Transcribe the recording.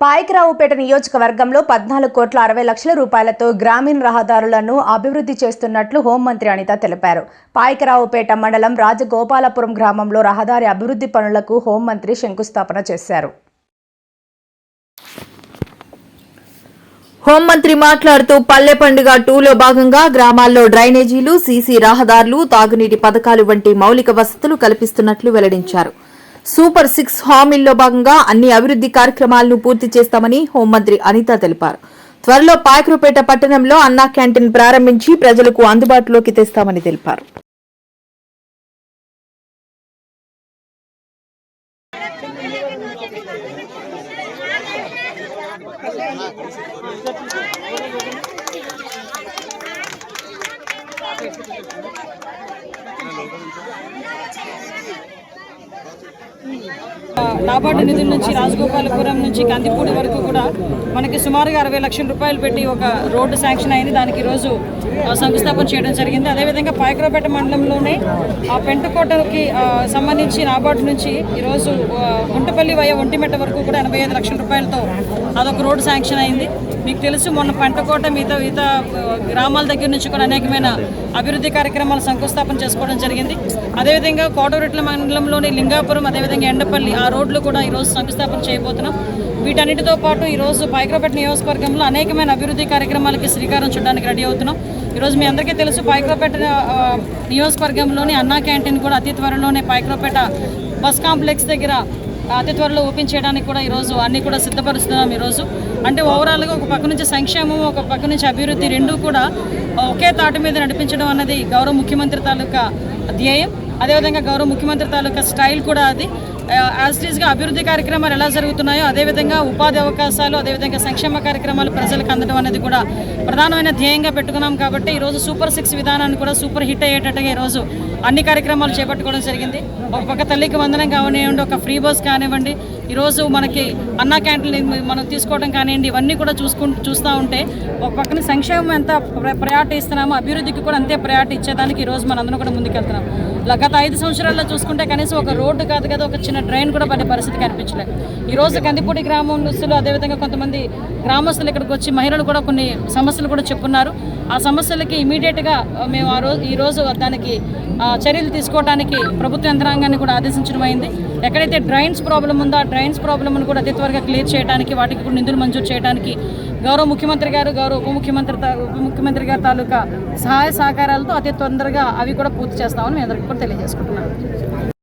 పాయకరావుపేట నియోజకవర్గంలో పద్నాలుగు కోట్ల అరవై లక్షల రూపాయలతో గ్రామీణ రహదారులను అభివృద్ధి చేస్తున్నట్లు హోంమంత్రి అనిత తెలిపారు. పాయకరావుపేట మండలం రాజగోపాలపురం గ్రామంలో రహదారి అభివృద్ధి పనులకు హోంమంత్రి శంకుస్థాపన చేశారు. హోంమంత్రి మాట్లాడుతూ పల్లె పండుగ టూలో భాగంగా గ్రామాల్లో డ్రైనేజీలు సీసీ రహదారులు తాగునీటి పథకాలు వంటి మౌలిక వసతులు కల్పిస్తున్నట్లు వెల్లడించారు. సూపర్ సిక్స్ హామీల్లో భాగంగా అన్ని అభివృద్ది కార్యక్రమాలను పూర్తి చేస్తామని హోంమంత్రి అనిత తెలిపారు. త్వరలో పాయకురుపేట పట్టణంలో అన్నా క్యాంటీన్ ప్రారంభించి ప్రజలకు అందుబాటులోకి తెస్తామని తెలిపారు. నాబార్డు నిధుల నుంచి రాజగోపాలపురం నుంచి కందిపూడి వరకు కూడా మనకి సుమారుగా అరవై లక్షల రూపాయలు పెట్టి ఒక రోడ్డు శాంక్షన్ అయింది. దానికి ఈరోజు శంకుస్థాపన చేయడం జరిగింది. అదేవిధంగా పాయకరాపేట మండలంలోనే ఆ పెంటకోటకి సంబంధించి నాబార్డు నుంచి ఈరోజు ఆ, వయ ఒంటిమెట్ట వరకు కూడా ఎనభై ఐదు లక్షల రూపాయలతో అదొక రోడ్డు శాంక్షన్ అయింది. మీకు తెలుసు మొన్న పంటకోట మిగతా మిగతా గ్రామాల దగ్గర నుంచి కూడా అనేకమైన అభివృద్ధి కార్యక్రమాలు శంకుస్థాపన చేసుకోవడం జరిగింది. అదేవిధంగా కోటరెట్ల మండలంలోని లింగాపురం అదేవిధంగా ఎండపల్లి ఆ రోడ్లు కూడా ఈరోజు శంకుస్థాపన చేయబోతున్నాం. వీటన్నిటితో పాటు ఈరోజు పైక్రోపేట నియోజకవర్గంలో అనేకమైన అభివృద్ధి కార్యక్రమాలకి శ్రీకారం చుట్టడానికి రెడీ అవుతున్నాం. ఈరోజు మీ అందరికీ తెలుసు పైక్రోపేట నియోజకవర్గంలోని అన్నా క్యాంటీన్ కూడా అతి త్వరలోనే పైకరపేట బస్ కాంప్లెక్స్ దగ్గర అతి త్వరలో ఓపెన్ చేయడానికి కూడా ఈరోజు అన్నీ కూడా సిద్ధపరుస్తున్నాం ఈరోజు అంటే ఓవరాల్గా ఒక పక్క నుంచి సంక్షేమం ఒక పక్క నుంచి అభివృద్ధి రెండూ కూడా ఒకే తాటి మీద నడిపించడం అన్నది గౌరవ ముఖ్యమంత్రి తాలూకా ధ్యేయం. అదేవిధంగా గౌరవ ముఖ్యమంత్రి తాలూకా స్టైల్ కూడా అది. యాజ్గా అభివృద్ధి కార్యక్రమాలు ఎలా జరుగుతున్నాయో అదేవిధంగా ఉపాధి అవకాశాలు అదేవిధంగా సంక్షేమ కార్యక్రమాలు ప్రజలకు అందడం అనేది కూడా ప్రధానమైన ధ్యేయంగా పెట్టుకున్నాం కాబట్టి ఈరోజు సూపర్ సిక్స్ విధానాన్ని కూడా సూపర్ హిట్ అయ్యేటట్టుగా ఈరోజు అన్ని కార్యక్రమాలు చేపట్టుకోవడం జరిగింది. ఒక పక్క తల్లికి వందనం కానివ్వండి ఒక ఫ్రీ బస్ కానివ్వండి ఈరోజు మనకి అన్నా క్యాంటీన్ మనం తీసుకోవడం కానివ్వండి ఇవన్నీ కూడా చూసుకుంటూ చూస్తూ ఉంటే ఒక పక్కన సంక్షేమం ఎంత ప్రయారిటీ ఇస్తున్నామో అభివృద్ధికి కూడా అంతే ప్రయారిటీ ఇచ్చేదానికి ఈరోజు మనందరం కూడా ముందుకెళ్తున్నాం. గత ఐదు సంవత్సరాల్లో చూసుకుంటే కనీసం ఒక రోడ్డు కాదు కదా ఒక చిన్న డ్రైన్ కూడా పడే పరిస్థితి కనిపించలేదు ఈరోజు రోజు కందిపూడి గ్రామస్తులు అదేవిధంగా కొంతమంది గ్రామస్తులు ఇక్కడికి వచ్చి మహిళలు కూడా కొన్ని సమస్యలు కూడా చెప్పున్నారు. ఆ సమస్యలకి ఇమీడియట్గా మేము ఆ రోజు ఈ రోజు దానికి చర్యలు తీసుకోవడానికి ప్రభుత్వ యంత్రాంగాన్ని కూడా ఆదేశించడం అయింది. ఎక్కడైతే డ్రైన్స్ ప్రాబ్లం ఉందో ఆ డ్రైన్స్ ప్రాబ్లమ్ను కూడా అతి త్వరగా క్లియర్ చేయడానికి వాటికి కూడా నిధులు మంజూరు చేయడానికి గౌరవ ముఖ్యమంత్రి గారు గౌరవ ఉప ముఖ్యమంత్రి ఉప ముఖ్యమంత్రి గారి తాలూకా సహాయ సహకారాలతో అతి తొందరగా అవి కూడా పూర్తి చేస్తామని మీ అందరికీ కూడా తెలియజేసుకుంటున్నాను.